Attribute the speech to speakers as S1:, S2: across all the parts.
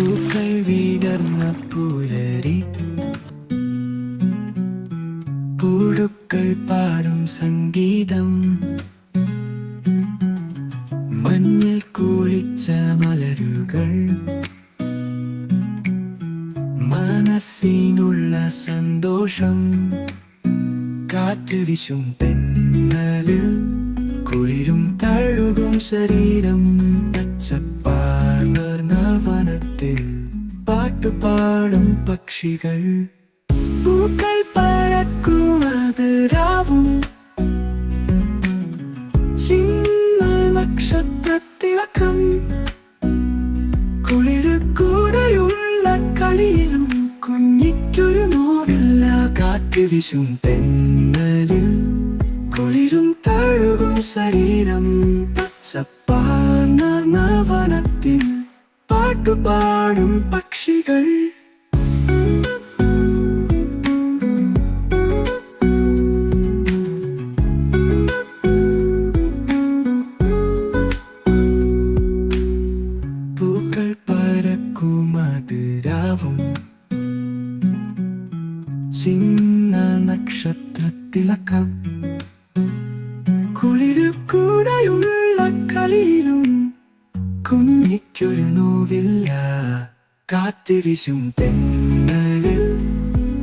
S1: പൂക്കൾ വിടർന്ന പുലരി. പൂടുക്കൾ പാടും സംഗീതം. മഞ്ഞിൽ കുളിച്ച മലരുകൾ. മനസ്സിനുള്ള സന്തോഷം. കാറ്റ് വിശും തെന്നലിൽ കുളിരും തഴുകും ശരീരം പച്ചപ്പാർന്ന പാട്ടുപാടും പക്ഷികൾ. പൂക്കൾ പറക്കുവത് രാവും ചിന്ന നക്ഷത്രത്തിളക്കം കുളിരുകൂടെയുള്ള കളിയിലും കുഞ്ഞിക്കൊരു നോവില്ല കാറ്റ് വിശും തെന്നലിൽ കുളിരും തഴുകും ശരീരം. പച്ചപ്പാർന്ന വനത്തിൽ പാട്ടുപാടും പക്ഷികൾ പൂക്കൾ പരക്കുമതിരാവും. ചിന്ന നക്ഷത്രത്തിളക്കം കുളിരുകൂടെയുള്ള കളിയിലും കുഞ്ഞിക്കൊരു നോവില്ല. കാറ്റിരിശും തെന്നലിൽ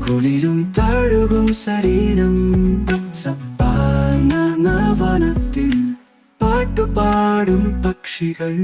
S1: കുളിരും തഴുകും ശരീരം പച്ചപ്പാർന്ന വനത്തിൽ പാട്ടുപാടും പക്ഷികൾ.